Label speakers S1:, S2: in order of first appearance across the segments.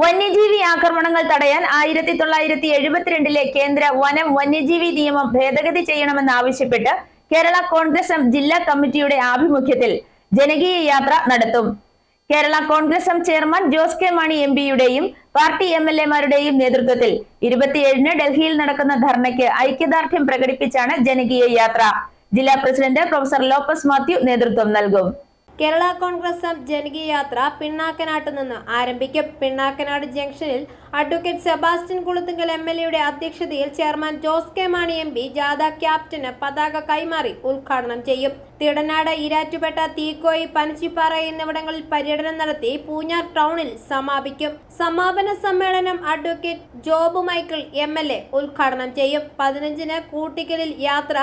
S1: വന്യജീവി ആക്രമണങ്ങൾ തടയാൻ ആയിരത്തി തൊള്ളായിരത്തി എഴുപത്തിരണ്ടിലെ കേന്ദ്ര വനം വന്യജീവി നിയമം ഭേദഗതി ചെയ്യണമെന്ന് ആവശ്യപ്പെട്ട് കേരള കോൺഗ്രസ് എം ജില്ലാ കമ്മിറ്റിയുടെ ആഭിമുഖ്യത്തിൽ ജനകീയ യാത്ര നടത്തും. Kerala Congress M chairman Jose K Mani M പിയുടെയും പാർട്ടി എം എൽ എമാരുടെയും നേതൃത്വത്തിൽ ഇരുപത്തിയേഴിന് ഡൽഹിയിൽ നടക്കുന്ന ധർണയ്ക്ക് ഐക്യദാർഢ്യം പ്രകടിപ്പിച്ചാണ് ജനകീയ യാത്ര. ജില്ലാ പ്രസിഡന്റ് പ്രൊഫസർ ലോപ്പസ് മാത്യു നേതൃത്വം നൽകും.
S2: കേരള കോൺഗ്രസ് എം ജനകീയ യാത്ര പിണ്ണാക്കനാട്ട് നിന്ന് ആരംഭിക്കും. പിണ്ണാക്കനാട് ജംഗ്ഷനിൽ advocate Sebastian Kuluthungal M L എയുടെ അധ്യക്ഷതയിൽ chairman Jose K Mani M P ജാഥ ക്യാപ്റ്റന് പതാക കൈമാറി ഉദ്ഘാടനം ചെയ്യും. തിടനാട് ഇരാറ്റുപേട്ട തീക്കോയി പനച്ചിപ്പാറ എന്നിവിടങ്ങളിൽ പര്യടനം നടത്തി പൂഞ്ഞാർ ടൗണിൽ സമാപിക്കും. സമാപന സമ്മേളനം അഡ്വക്കേറ്റ് ജോബ് മൈക്കിൾ എ ഉദ്ഘാടനം ചെയ്യും. പതിനഞ്ചിന് കൂട്ടിക്കലിൽ യാത്ര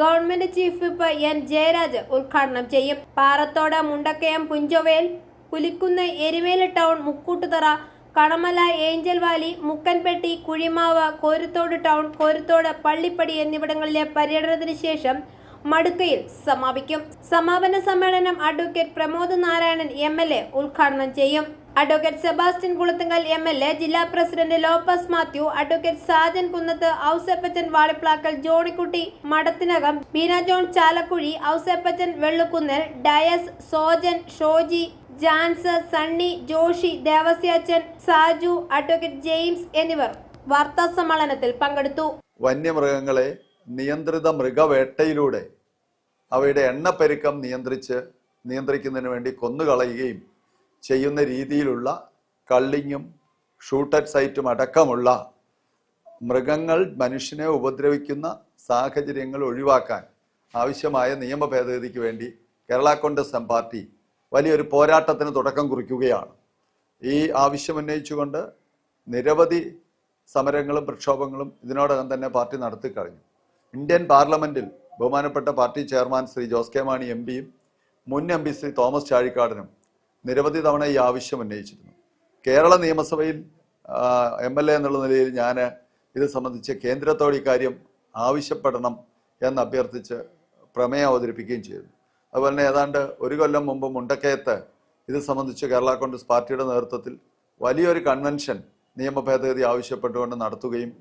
S2: government chief whip N Jayaraj ഉദ്ഘാടനം ചെയ്യും. Parathode Mundakayam Punchavayal Pulikunnu Erumeli town Mukkoottuthara Kanamala Angel Valley Mukkanpetty Kuzhimavu Koruthodu town Koruthodu Pallippadi എന്നിവിടങ്ങളിലെ പര്യടനത്തിന് ശേഷം മടുക്കയിൽ സമാപിക്കും. സമാപന സമ്മേളനം അഡ്വക്കേറ്റ് പ്രമോദ് നാരായണൻ എ ഉദ്ഘാടനം ചെയ്യും. Advocate Sebastian Kulathungal M L A ജില്ലാ president Lopez Mathew advocate Sajan Kunnath Ouseppachan Valiplakkal Johnykutty Madathinakam Beena John Chalakuzhi Ouseppachan Vellukunnel Dias Sojan Shoji Jans Sunny Joshy Devasyachan Saju advocate James എന്നിവർ വാർത്താ സമ്മേളനത്തിൽ പങ്കെടുത്തു.
S3: വന്യമൃഗങ്ങളെ നിയന്ത്രിത മൃഗവേട്ടയിലൂടെ അവയുടെ എണ്ണപ്പെരുക്കം നിയന്ത്രിച്ച് നിയന്ത്രിക്കുന്നതിന് വേണ്ടി കൊന്നുകളയുകയും ചെയ്യുന്ന രീതിയിലുള്ള കള്ളിങ്ങും ഷൂട്ടറ്റ് സൈറ്റും അടക്കമുള്ള മൃഗങ്ങൾ മനുഷ്യനെ ഉപദ്രവിക്കുന്ന സാഹചര്യങ്ങൾ ഒഴിവാക്കാൻ ആവശ്യമായ നിയമ ഭേദഗതിക്ക് വേണ്ടി കേരള കോൺഗ്രസ് എം പാർട്ടി വലിയൊരു പോരാട്ടത്തിന് തുടക്കം കുറിക്കുകയാണ്. ഈ ആവശ്യം ഉന്നയിച്ചുകൊണ്ട് നിരവധി സമരങ്ങളും പ്രക്ഷോഭങ്ങളും ഇതിനോടകം തന്നെ പാർട്ടി നടത്തി കഴിഞ്ഞു. ഇന്ത്യൻ പാർലമെന്റിൽ ബഹുമാനപ്പെട്ട party chairman Shri Jose K Mani M പിയും മുൻ എം പി ശ്രീ തോമസ് ചാഴിക്കാടനും നിരവധി തവണ ഈ ആവശ്യം ഉന്നയിച്ചിരുന്നു. കേരള നിയമസഭയിൽ എം എൽ എ എന്നുള്ള നിലയിൽ ഞാൻ ഇത് സംബന്ധിച്ച് കേന്ദ്രത്തോട് ഇക്കാര്യം ആവശ്യപ്പെടണം എന്ന് അഭ്യർത്ഥിച്ച് പ്രമേയം അവതരിപ്പിക്കുകയും ചെയ്തു. അതുപോലെ തന്നെ ഏതാണ്ട് ഒരു കൊല്ലം മുമ്പ് മുണ്ടക്കയത്ത് ഇത് സംബന്ധിച്ച് കേരള കോൺഗ്രസ് പാർട്ടിയുടെ നേതൃത്വത്തിൽ വലിയൊരു കൺവെൻഷൻ നിയമ ഭേദഗതി ആവശ്യപ്പെട്ടുകൊണ്ട് നടത്തുകയും